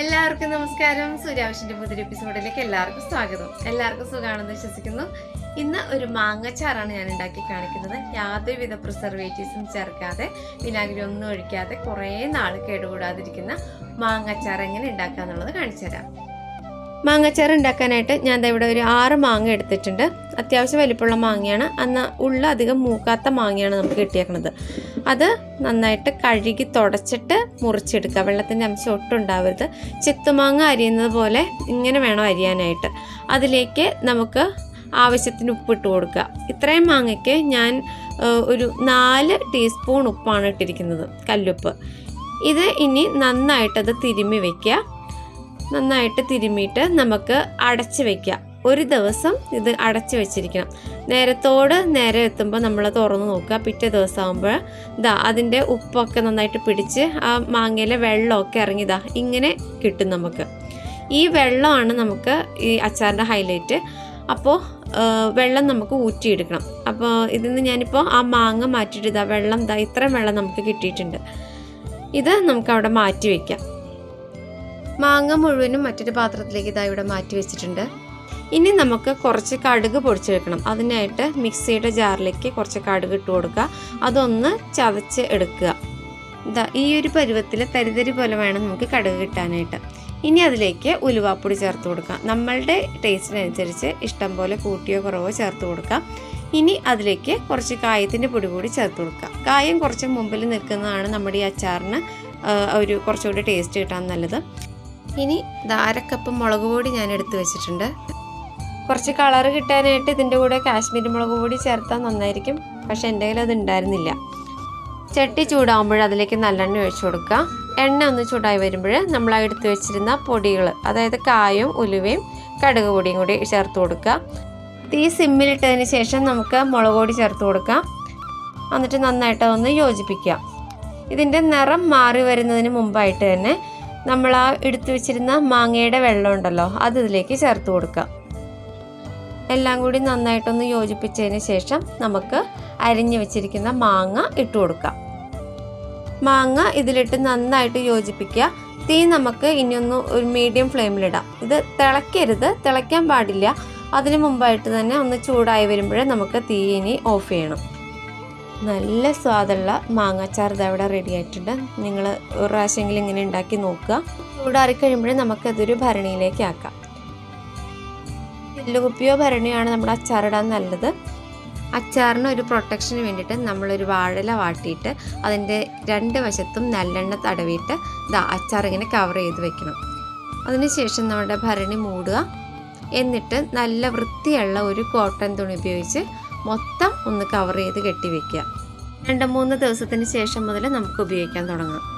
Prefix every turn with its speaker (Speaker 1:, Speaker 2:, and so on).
Speaker 1: എല്ലാവർക്കും നമസ്കാരം. സൂര്യാവശിന്റെ പുതിയ എപ്പിസോഡിലേക്ക് എല്ലാവർക്കും സ്വാഗതം. എല്ലാവർക്കും സുഖമാണെന്ന് വിശ്വസിക്കുന്നു. ഇന്ന് ഒരു മാങ്ങച്ചാറാണ് ഞാൻ ഉണ്ടാക്കി കാണിക്കുന്നത്. യാതൊരുവിധ പ്രിസർവേറ്റീവ്സും ചേർക്കാതെ വിനാഗിരി ഒന്നും ഒഴിക്കാതെ കുറേ നാൾ കേടുകൂടാതിരിക്കുന്ന മാങ്ങച്ചാർ എങ്ങനെ ഉണ്ടാക്കുക എന്നുള്ളത് കാണിച്ചു തരാം മാങ്ങച്ചാർ ഉണ്ടാക്കാനായിട്ട് ഞാൻ ഇവിടെ ഒരു ആറ് മാങ്ങ എടുത്തിട്ടുണ്ട്. അത്യാവശ്യം വലിപ്പമുള്ള മാങ്ങയാണ്. അന്ന് ഉള്ള അധികം മൂക്കാത്ത മാങ്ങയാണ് നമുക്ക് കിട്ടിയേക്കുന്നത് അത് നന്നായിട്ട് കഴുകി തുടച്ചിട്ട് മുറിച്ചെടുക്കുക. വെള്ളത്തിന്റെ അംശം ഒട്ടും ഉണ്ടാവരുത്. ചെത്തുമാങ്ങ അരിയുന്നത് പോലെ ഇങ്ങനെ വേണം അരിയാനായിട്ട്. അതിലേക്ക് നമുക്ക് ആവശ്യത്തിന് ഉപ്പിട്ട് കൊടുക്കുക. ഇത്രയും മാങ്ങയ്ക്ക് ഞാൻ ഒരു നാല് ടീസ്പൂൺ ഉപ്പാണ് ഇട്ടിരിക്കുന്നത് കല്ലുപ്പ്. ഇത് ഇനി നന്നായിട്ടത് തിരുമ്മി വയ്ക്കുക നന്നായിട്ട് തിരുമ്മിയിട്ട് നമുക്ക് അടച്ചു വയ്ക്കാം ഒരു ദിവസം ഇത് അടച്ചു വെച്ചിരിക്കണം. നേരത്തോട് നേരെ എത്തുമ്പോൾ നമ്മൾ തുറന്ന് നോക്കുക. പിറ്റേ ദിവസം ആകുമ്പോൾ ഇതാ അതിന്റെ ഉപ്പൊക്കെ നന്നായിട്ട് പിടിച്ച് ആ മാങ്ങയിലെ വെള്ളമൊക്കെ ഇറങ്ങിയതാ ഇങ്ങനെ കിട്ടും നമുക്ക്. ഈ വെള്ളമാണ് നമുക്ക് ഈ അച്ചാറിന്റെ ഹൈലൈറ്റ്. അപ്പോൾ വെള്ളം നമുക്ക് ഊറ്റിയെടുക്കണം. അപ്പോൾ ഇതിൽ നിന്ന് ഞാനിപ്പോൾ ആ മാങ്ങ മാറ്റിയിട്ട് ഇതാ വെള്ളം ഇതാ ഇത്രയും വെള്ളം നമുക്ക് കിട്ടിയിട്ടുണ്ട്. ഇത് നമുക്ക് അവിടെ മാറ്റി വയ്ക്കാം മാങ്ങ മുഴുവനും മറ്റൊരു പാത്രത്തിലേക്ക് ഇതാ ഇവിടെ മാറ്റി വെച്ചിട്ടുണ്ട്. ഇനി നമുക്ക് കുറച്ച് കടുക് പൊടിച്ചെടുക്കണം അതിനായിട്ട് മിക്സിയുടെ ജാറിലേക്ക് കുറച്ച് കടുക് ഇട്ട് കൊടുക്കുക. അതൊന്ന് ചതച്ച് എടുക്കുക. ഇതാ ഈ ഒരു പരുവത്തിൽ തരിതരി പോലെ വേണം നമുക്ക് കടുക് കിട്ടാനായിട്ട്. ഇനി അതിലേക്ക് ഉലുവാപ്പൊടി ചേർത്ത് കൊടുക്കാം നമ്മളുടെ ടേസ്റ്റിനനുസരിച്ച് ഇഷ്ടം പോലെ കൂട്ടിയോ കുറവോ ചേർത്ത് കൊടുക്കാം ഇനി അതിലേക്ക് കുറച്ച് കായത്തിന്റെ പൊടി കൂടി ചേർത്ത് കൊടുക്കുക. കായം കുറച്ച് മുമ്പിൽ നിൽക്കുന്നതാണ് നമ്മുടെ ഈ അച്ചാറിന് ഒരു കുറച്ചുകൂടി ടേസ്റ്റ് കിട്ടാൻ നല്ലത്. ഇനി ധാരക്കപ്പ് മുളക് പൊടി ഞാൻ എടുത്ത് വെച്ചിട്ടുണ്ട്. കുറച്ച് കളർ കിട്ടാനായിട്ട് ഇതിന്റെ കൂടെ കാശ്മീരി മുളക് പൊടി ചേർത്താൽ നന്നായിരിക്കും. പക്ഷേ എന്റെ കയ്യിൽ അത് ഉണ്ടായിരുന്നില്ല. ചട്ടി ചൂടാകുമ്പോൾ അതിലേക്ക് നല്ലെണ്ണ ഒഴിച്ചു കൊടുക്കുക. എണ്ണ ഒന്ന് ചൂടായി വരുമ്പോൾ നമ്മൾ എടുത്തു വെച്ചിരുന്ന പൊടികൾ അതായത് കായും ഉലുവയും കടുക് പൊടിയും കൂടി ചേർത്ത് കൊടുക്കുക. തീ സിമ്മിലിട്ടതിന് ശേഷം നമുക്ക് മുളക് പൊടി ചേർത്ത് കൊടുക്കാം. എന്നിട്ട് നന്നായിട്ട് ഒന്ന് യോജിപ്പിക്കുക. ഇതിന്റെ നിറം മാറി വരുന്നതിന് മുമ്പായിട്ട് തന്നെ നമ്മൾ ആ എടുത്തു വെച്ചിരുന്ന മാങ്ങയുടെ വെള്ളം ഉണ്ടല്ലോ അത് ഇതിലേക്ക് ചേർത്ത് കൊടുക്കാം എല്ലാം കൂടി നന്നായിട്ടൊന്ന് യോജിപ്പിച്ചതിന് ശേഷം നമുക്ക് അരിഞ്ഞു വെച്ചിരിക്കുന്ന മാങ്ങ ഇട്ട് കൊടുക്കാം. മാങ്ങ ഇതിലിട്ട് നന്നായിട്ട് യോജിപ്പിക്കുക. തീ നമുക്ക് ഇനിയൊന്ന് ഒരു മീഡിയം ഫ്ലെയിമിലിടാം. ഇത് തിളയ്ക്കരുത് തിളയ്ക്കാൻ പാടില്ല. അതിനു മുമ്പായിട്ട് തന്നെ ഒന്ന് ചൂടായി വരുമ്പോഴേ നമുക്ക് തീ ഇനി ഓഫ് ചെയ്യണം. നല്ല സ്വാദുള്ള മാങ്ങാച്ചാർ ഇത് അവിടെ റെഡി ആയിട്ടുണ്ട്. നിങ്ങൾ ഒരു പ്രാവശ്യമെങ്കിലും ഇങ്ങനെ ഉണ്ടാക്കി നോക്കുക. ചൂടാറി കഴിയുമ്പോഴേ നമുക്കതൊരു ഭരണിയിലേക്ക് ആക്കാം. കുപ്പിയോ ഭരണിയാണ് നമ്മുടെ അച്ചാറിടാൻ നല്ലത്. അച്ചാറിന് ഒരു പ്രൊട്ടക്ഷന് വേണ്ടിയിട്ട് നമ്മളൊരു വാഴല വാട്ടിയിട്ട് അതിന്റെ രണ്ട് വശത്തും നല്ലെണ്ണ തടവിയിട്ട് ഇതാ അച്ചാർ ഇങ്ങനെ കവർ ചെയ്ത് വെക്കണം. അതിനുശേഷം നമ്മുടെ ഭരണി മൂടുക. എന്നിട്ട് നല്ല വൃത്തിയുള്ള ഒരു കോട്ടൺ തുണി ഉപയോഗിച്ച് മൊത്തം ഒന്ന് കവർ ചെയ്ത് കെട്ടി വെക്കുക. രണ്ട് മൂന്ന് ദിവസത്തിന് ശേഷം മുതൽ നമുക്ക് ഉപയോഗിക്കാൻ തുടങ്ങാം.